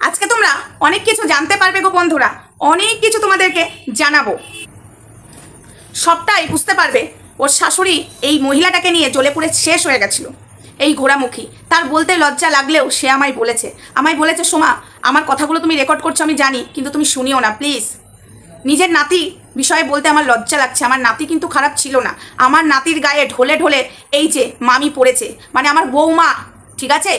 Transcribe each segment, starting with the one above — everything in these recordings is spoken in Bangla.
আজকে তোমরা অনেক কিছু জানতে পারবে গো বন্ধুরা। অনেক কিছু তোমাদেরকে জানাব। সবটাই বুঝতে পারবে, ওর শাশুড়ি এই মহিলাটাকে নিয়ে জ্বলে পুড়ে শেষ হয়ে গেছিল, এই ঘোড়ামুখী। তার বলতে লজ্জা লাগলেও সে আমায় বলেছে। আমায় বলেছে, সোমা, আমার কথাগুলো তুমি রেকর্ড করছ, আমি জানি, কিন্তু তুমি শুনিও না প্লিজ নিজের নাতি বিষয়ে বলতে আমার লজ্জা লাগছে। আমার নাতি কিন্তু খারাপ ছিল না। আমার নাতির গায়ে ঢোলে ঢোলে এই যে মামি পড়েছে। মানে আমার বৌমা, ঠিক আছে?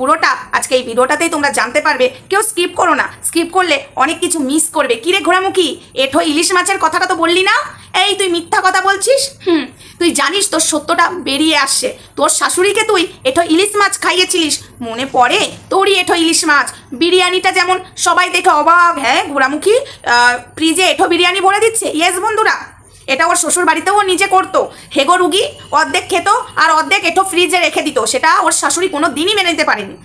পুরোটা আজকে এই ভিডিওটাতেই তোমরা জানতে পারবে। কেউ স্কিপ করো না। স্কিপ করলে অনেক কিছু মিস করবে। কিরে ঘোড়ামুখী? এঠো ইলিশ মাছের কথাটা তো বললি না? এই তুই মিথ্যা কথা বলছিস? হুম, তুই জানিস তোর সত্যটা বেরিয়ে আসছে। তোর শাশুড়িকে তুই এঠো ইলিশ মাছ খাইয়েছিলিস। মনে পড়ে? তোরই এঠো ইলিশ মাছ। বিরিয়ানিটা যেমন সবাই দেখে অবাক হ্যাঁ ঘোড়ামুখী? ফ্রিজে এঠো বিরিয়ানি ভরে দিচ্ছে? ইয়েস বন্ধুরা। এটা ওর শ্বশুর বাড়িতেও ও নিজে করতো। হেগো রুগী অর্ধেক খেত আর অর্ধেক এঠো ফ্রিজে রেখে দিত। সেটা ওর শাশুড়ি কোনো দিনই মেনে নিতে পারেনি।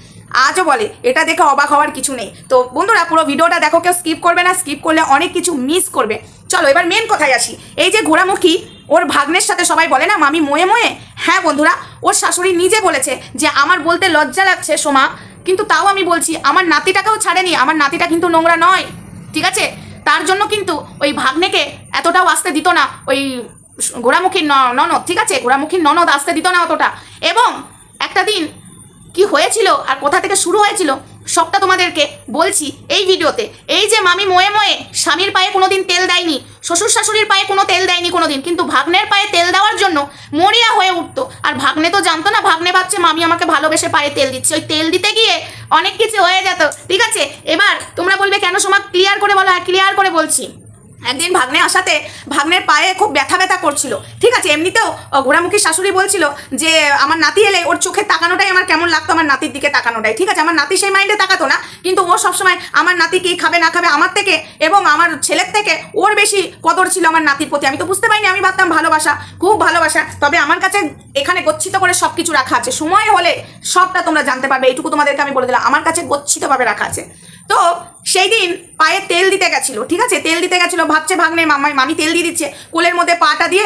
আজও বলে, এটা দেখে অবাক হওয়ার কিছু নেই। তো বন্ধুরা, পুরো ভিডিওটা দেখো, কেউ স্কিপ করবে না। স্কিপ করলে অনেক কিছু মিস করবে। চলো, এবার মেন কথায় আসি। এই যে ঘোড়ামুখী, ওর ভাগ্নের সাথে সবাই বলে না, মামি মোয়ে মোয়ে? হ্যাঁ বন্ধুরা, ওর শাশুড়ি নিজে বলেছে যে, আমার বলতে লজ্জা লাগছে সোমা, কিন্তু তাও আমি বলছি, আমার নাতিটাকেও ছাড়েনি, আমার নাতিটা কিন্তু নোংরা নয়। ঠিক আছে? তার জন্য কিন্তু ওই ভাগ্নেকে এতটাও আসতে দিত না, ওই ঘোড়ামুখীর ননদ, ঠিক আছে? ঘোড়ামুখীর ননদ আসতে দিত না অতটা। এবং একটা দিন কি হয়েছিল আর কোথা থেকে শুরু হয়েছিল সবটা তোমাদেরকে বলছি এই ভিডিওতে। এই যে মামি ময়ে ময়ে স্বামীর পায়ে কোনোদিন তেল দেয়নি, শ্বশুর শাশুড়ির পায়ে কোনো তেল দেয়নি কোনোদিন, কিন্তু ভাগ্নের পায়ে তেল দেওয়ার জন্য মরিয়া হয়ে আর ভাগ্নে তো জানতো না, ভাগ্নে ভাবছে, মামি আমাকে ভালোবেসে পায়ে তেল দিচ্ছে। ওই তেল দিতে গিয়ে অনেক কিছু হয়ে যেত। ঠিক আছে? এবার তোমরা বলবে, কেন সময় ক্লিয়ার করে বলো? হ্যাঁ ক্লিয়ার করে বলছি। একদিন ভাগ্নে আসাতে ভাগ্নের পায়ে খুব ব্যথা ব্যথা করছিল। ঠিক আছে, এমনিতেও ঘোড়ামুখী শাশুড়ি বলছিল যে, আমার নাতি এলে ওর চোখে তাকানোটাই আমার কেমন লাগতো, আমার নাতির দিকে তাকানোটাই। ঠিক আছে, আমার নাতি সেই মাইন্ডে তাকাতো না, কিন্তু ও সবসময়, আমার নাতি কি খাবে না খাবে, আমার থেকে এবং আমার ছেলের থেকে ওর বেশি কদর ছিল আমার নাতির প্রতি। আমি তো বুঝতে পারিনি, আমি ভাবতাম ভালোবাসা, খুব ভালোবাসা। তবে আমার কাছে এখানে গচ্ছিত করে সব কিছু রাখা আছে। সময় হলে সবটা তোমরা জানতে পারবে, এইটুকু তোমাদেরকে আমি বলে দিলাম। আমার কাছে গচ্ছিতভাবে রাখা আছে। তো সেই দিন পায়ে তেল দিতে গেছিল, ঠিক আছে? তেল দিতে গেছিল, ভাবছে ভাগ্নে, মামাই, মামি তেল দিয়ে দিচ্ছে, কোলের মধ্যে পাটা দিয়ে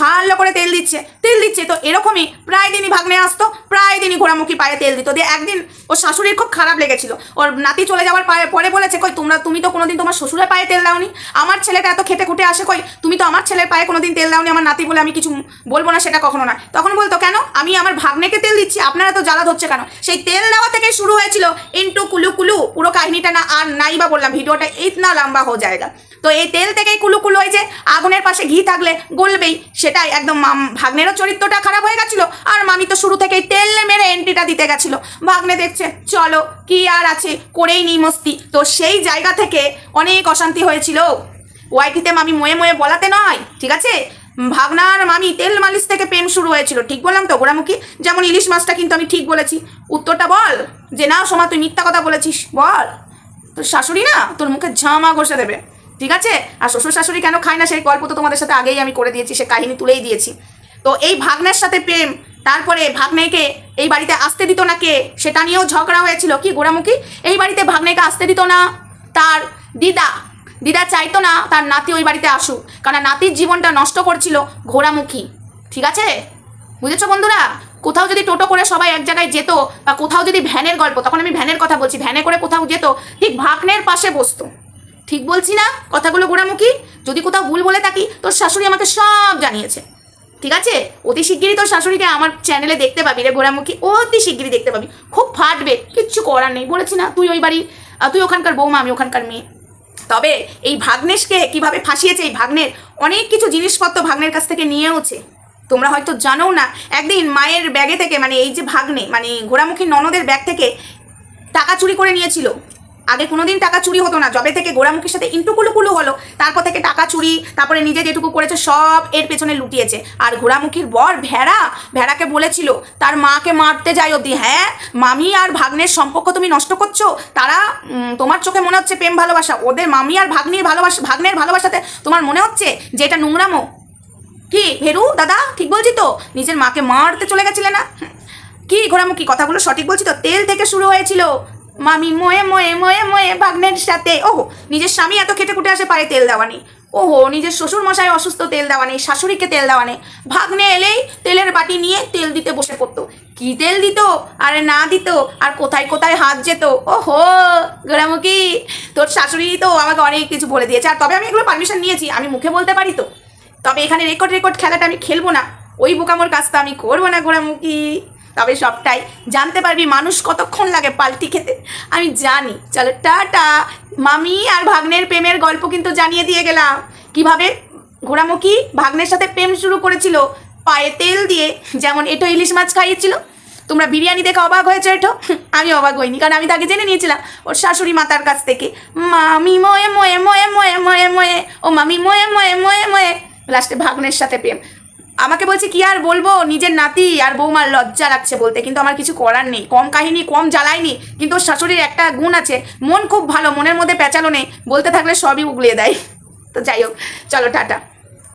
ভালো করে তেল দিচ্ছে তেল দিচ্ছে, তো এরকমই প্রায় দিনই ভাগ্নে আসতো, প্রায় দিনই ঘোড়ামুখী পায়ে তেল দিত। দিয়ে একদিন ওর শাশুড়ির খুব খারাপ লেগেছিল, ওর নাতি চলে যাওয়ার পায়ে, পরে বলেছে, কই, তোমরা, তুমি তো কোনোদিন তোমার শ্বশুরের পায়ে তেল দাওনি, আমার ছেলেটা এত খেটে খুঁটে আসে, কই, তুমি তো আমার ছেলের পায়ে কোনোদিন তেল দাওনি, আমার নাতি বলে আমি কিছু বলব না, সেটা কখনো না। তখন বলতো, কেন? আমি আমার ভাগ্নেকে তেল দিচ্ছি, আপনারা তো জ্বালা হচ্ছে কেন? সেই তেল দেওয়া থেকে শুরু হয়েছিল, ইন্টু কুলু কুলু, পুরো কাহিনীটা না আর নাই বা বললাম, ভিডিওটা ইতনা লম্বা হয়ে জায়গা তো এই তেল থেকেই কুলু কুলু হয়েছে, আগুনের পাশে ঘি থাকলে গলবেই, সেটাই একদম মাম- ভাগ্নেরও চরিত্রটা খারাপ হয়ে গেছিল, আর মামি তো শুরু থেকেই তেল মেরে এন্ট্রিটা দিতে গেছিল। ভাগ্নে দেখছে, চলো, কি আর আছে, করেই নি মস্তি। তো সেই জায়গা থেকে অনেক অশান্তি হয়েছিল। ওয়াইটিতে মামি ময়ে ময়ে বলাতে নয়, ঠিক আছে? ভাগনার মামি তেল মালিশ থেকে প্রেম শুরু হয়েছিল। ঠিক বললাম তো গোড়ামুখী? যেমন ইলিশ মাছটা কিন্তু আমি ঠিক বলেছি। উত্তরটা বল। যে না, সোমা, তুই মিথ্যা কথা বলেছিস। বল। তোর শাশুড়ি না, তোর মুখে ঝামা ঘষে দেবে। ঠিক আছে? আর শ্বশুর শাশুড়ি কেন খায় না? সেই গল্প তো তোমাদের সাথে আগেই আমি করে দিয়েছি, সে কাহিনী তুলেই দিয়েছি। তো এই ভাগ্নের সাথে প্রেম, তারপরে ভাগ্নেকে এই বাড়িতে আসতে দিত না কে? সেটা নিয়েও ঝগড়া হয়েছিল। কি গোড়ামুখী? এই বাড়িতে ভাগ্নেকে আসতে দিত না তার দিদা। দিদা চাইতো না তার নাতি ওই বাড়িতে আসুক কারণ নাতির জীবনটা নষ্ট করছিল ঘোড়ামুখী। ঠিক আছে? বুঝেছ বন্ধুরা? কোথাও যদি টোটো করে সবাই এক জায়গায় যেত বা কোথাও যদি ভ্যানের গল্প, তখন আমি ভ্যানের কথা বলছি, ভ্যানে করে কোথাও যেত, ঠিক ভাগ্নের পাশে বসতো। ঠিক বলছি না কথাগুলো গোড়ামুখী যদি কোথাও ভুল বলে থাকি, তোর শাশুড়ি আমাকে সব জানিয়েছে। ঠিক আছে? অতি শিগগিরই তোর শাশুড়িকে আমার চ্যানেলে দেখতে পাবি রে গোড়ামুখী অতি শিগগিরই দেখতে পাবি। খুব ফাটবে, কিচ্ছু করার নেই, বলেছি না, তুই ওই বাড়ি তুই ওখানকার বৌমা, আমি ওখানকার মেয়ে। তবে এই ভাগ্নেশকে কীভাবে ফাঁসিয়েছে এই ভাগ্নের অনেক কিছু জিনিসপত্র ভাগ্নের কাছ থেকে নিয়েওছে তোমরা হয়তো জানো না, একদিন মায়ের ব্যাগে থেকে মানে এই যে ভাগ্নে মানে ঘোড়ামুখী ননদের ব্যাগ থেকে টাকা চুরি করে নিয়েছিল। আগে কোনোদিন টাকা চুরি হতো না। জবে থেকে গোড়ামুখীর সাথে ইন্টু কুলু কুলু হলো। তারপর থেকে টাকা চুরি, তারপরে নিজে যেটুকু করেছে সব এর পেছনে লুটিয়েছে। আর ঘোড়ামুখীর বর ভেড়া, ভেড়াকে বলেছিল, তার মাকে মারতে যাই অবধি হ্যাঁ? মামি আর ভাগ্নের সম্পর্ক তুমি নষ্ট করছ? তারা তোমার চোখে মনে হচ্ছে প্রেম, ভালোবাসা। ওদের মামি আর ভাগ্নির ভালোবাসা, ভাগ্নের ভালোবাসাতে তোমার মনে হচ্ছে যে এটা নোংরামো? কি, ভেরু, দাদা, ঠিক বলছি তো? নিজের মাকে মারতে চলে গেছিলে না? কি ঘোরামুখী কথাগুলো সঠিক বলছি তো? তেল থেকে শুরু হয়েছিল। মামি, ময়ে ময়ে ময়ে ময়ে, ভাগ্নের সাথে। ওহো, নিজের স্বামী এত খেটে খুটে আসে পারে তেল দেওয়া নেই ওহো, নিজের শ্বশুর মশাই অসুস্থ, তেল দেওয়া নেই শাশুড়িকে তেল দেওয়া নেই ভাগ্নে এলেই তেলের বাটি নিয়ে তেল দিতে বসে পড়তো। কি তেল দিত? আরে না দিত। আর কোথায় কোথায় হাত যেত? ওহো গোড়ামুখী তোর শাশুড়ি তো আমাকে অনেক কিছু বলে দিয়েছে। আর তবে আমি এগুলো পারমিশন নিয়েছি। আমি মুখে বলতে পারি তো। তবে এখানে রেকর্ড রেকর্ড খেলাটা আমি খেলব না। ওই বোকামোর কাজটা আমি করব না গোড়ামুখী তবে সবটাই জানতে পারবি মানুষ কতক্ষণ লাগে পাল্টি খেতে। আমি জানি। চলো, টাটা। মামি আর ভাগ্নের প্রেমের গল্প কিন্তু জানিয়ে দিয়ে গেলাম। কীভাবে? ঘোড়ামুখী ভাগ্নের সাথে প্রেম শুরু করেছিল। পায়ে তেল দিয়ে, যেমন এটো ইলিশ মাছ খাইয়েছিল। তোমরা বিরিয়ানি দেখে অবাক হয়েছে এটো? আমি অবাক হইনি, কারণ আমি তাকে জেনে নিয়েছিলাম ওর শাশুড়ি মাতার কাছ থেকে। মামি ময়ে ময়ে ময়ে ময়ে ময়ে ময়ে, ও মামি ময়ে ময়ে ময়ে ময়ে। লাস্টে ভাগ্নের সাথে প্রেম। আমাকে বলছে, কি আর বলব? নিজের নাতি আর বৌমার লজ্জা লাগছে বলতে। কিন্তু আমার কিছু করার নেই। কম কাহিনী, কম জ্বালায়নি, কিন্তু ওর শাশুড়ির একটা গুণ আছে। মন খুব ভালো, মনের মধ্যে প্যাঁচালো নেই। বলতে থাকলে সবই উগলিয়ে দেয়। তো যাই হোক, চলো, টাটা।